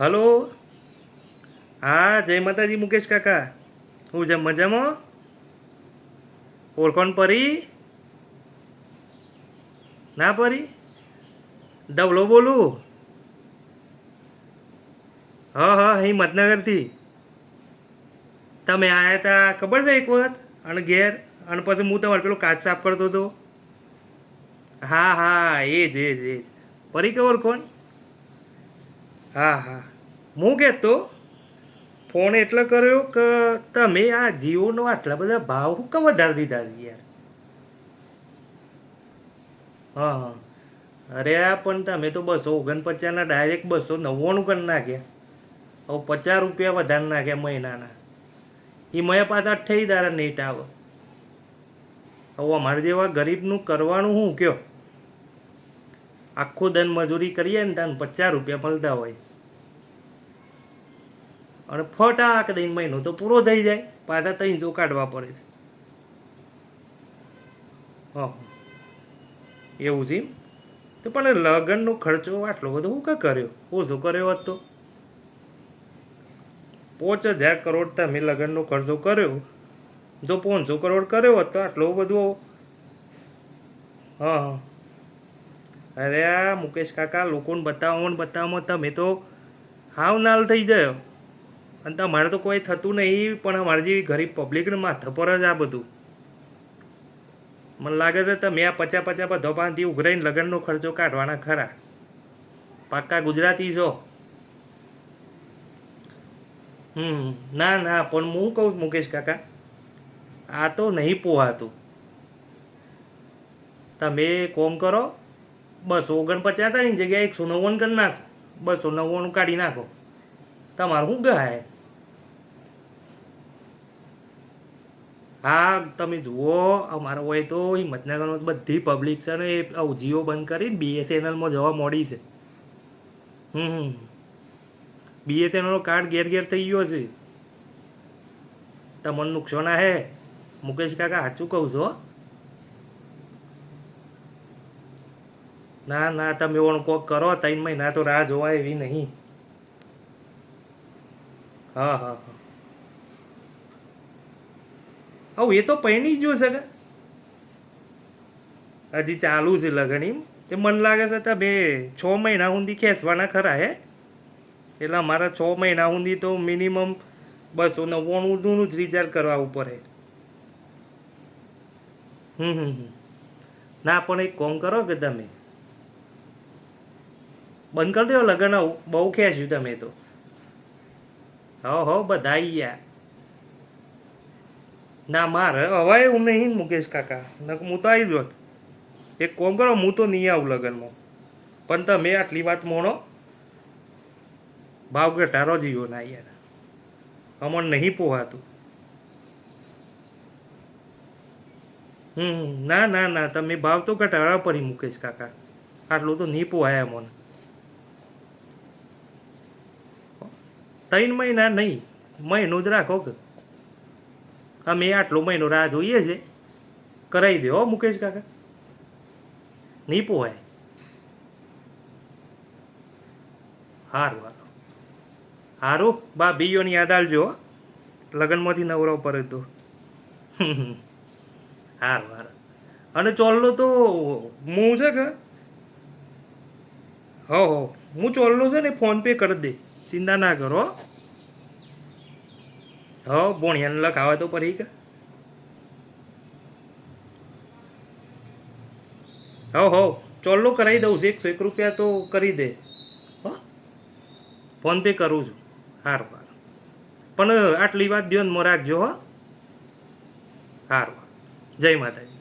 Hello? હા, જય માતાજી મુકેશ કાકા. હું છે મજામાં? ઓળખણ પરી? ના પરી? ડબલો બોલું? હા હા અહીં મતનગરથી તમે આવ્યા હતા ખબર છે એક વખત? અને ઘેર? અને પછી હું તમારે પેલો કાચ સાફ કરતો હતો. હા હા એ જ એ જ એ જ પરી કવર ઓળખણ હા હા. હું કહેતો ફોન એટલે કર્યો કે તમે આ જીઓનો આટલા બધા ભાવ હું કે વધારી દીધા યાર? હા હા. અરે આ પણ તમે તો બસો ઓગણપચાસના ડાયરેક્ટ બસો નવ્વાણું કરી નાખ્યા. હવે પચાસ રૂપિયા વધારે નાખ્યા મહિનાના. એ મેં પાછા અઠ્યાવીસ દારા નેટ આવે. હવે અમારે જેવા ગરીબનું કરવાનું શું કયો? આખું દન મજૂરી કરીએ ને ત્યાં પચાસ રૂપિયા મળતા હોય. અને ફટાક દઈને મહિનો તો પૂરો થઈ જાય, પાછા ત્રણસો કાઢવા પડે છે. એવું છે? તો પણ લગ્નનો ખર્ચો આટલો બધો હું કાં કર્યો? ઓછો કર્યો હોત તો? પાંચ હજાર કરોડ તમે લગ્નનો ખર્ચો કર્યો. જો પાંચસો કરોડ કર્યો હોત તો આટલો બધો હા હા. અરે આ મુકેશ કાકા, લોકોને બતાવો ને બતાવવામાં તમે તો હાવ નાલ થઈ જાય. અને તમારે તો કોઈ થતું નહીં, પણ અમારી જેવી ગરીબ પબ્લિકને માથા પર જ આ બધું. મને લાગે છે તમે આ પચા પચા બધો પાંચથી ઉઘરાઈને લગ્નનો ખર્ચો કાઢવાના ખરા. પાક્કા ગુજરાતી છો. હમ, ના ના, પણ હું કહું મુકેશ કાકા, આ તો નહીં પોહાતું. તમે કોમ કરો બસો ઓગણપચાસ એની જગ્યાએ એકસો નવ્વાણું કરી નાખો. બસો નવ્વાણું કાઢી નાખો. તમારું શું ગાય? હા, તમે જુઓ, અમારો હોય તો હિંમતનગરમાં બધી પબ્લિક છે ને, એ આવું જીઓ બંધ કરીને બીએસએનએલમાં જવા મોડી છે. હમ બીએસએનએલનો કાર્ડ ઘેર ઘેર થઈ ગયો છે. તમને નુકસાન હે? મુકેશ કાકા, સાચું કહું છો? ના ના, તમે ઓણ કોક કરો ત્રણ મહિના તો રાહ જોવાય એવી નહીં. હા હા હા. એ તો પૈણી જ જોશે કે. હજી ચાલુ છે લગન એમ તે મને લાગે છે તમે છ મહિના સુધી ખેંચવાના ખરા, હે? એટલે અમારા છ મહિના સુધી તો મિનિમમ બસો નવ્વાણું જૂનું જ રિચાર્જ કરવા ઉપર હે હમ હમ. ના, પણ એક કોમ કરો કે તમે? બંધ કરી દો લગ્ન બહુ ખેંચ્યું તમે તો. હો હો બધા ગયા. ના, મારે, હવે હું નહીં મુકેશ કાકા. નક હું તો આવી જોત એક કોમ કરો, હું તો નહીં આવું લગ્નમાં. પણ તમે આટલી વાત મોણો. ભાવ ઘટાડો જીવો ના યાર. અમને નહીં પોહાતું. હમ, ના ના ના, તમે ભાવ તો ઘટાડવા પડી મુકેશ કાકા. આટલું તો નહીં પોહાય અમને. ત્રણ મહિના નહીં, મહિનો જ રાખો કે. અમે આટલો મહિનો રાહ જોઈએ છે. કરાવી દો મુકેશ કાકા. નહીં પોહાય સારું હારું. સારું બા, બીયોની યાદ આવજો. લગ્નમાંથી નવરો પર તો. સારું સારું અને ચોલ્લો તો હું છે કે? હો હો. હું ચોલ્લો છે ને ફોન પે કરી દે. ચિંતા ના કરો. હો. બોણિયાને લખાવે તો પરી કે. હો હો ચોલ્લો કરાવી દઉં છું. એકસો એક રૂપિયા તો કરી દે. હો? ફોન પે કરું છું. સારું સારું પણ આટલી વાત ધ્યાનમાં રાખજો, હો. સારું જય માતાજી.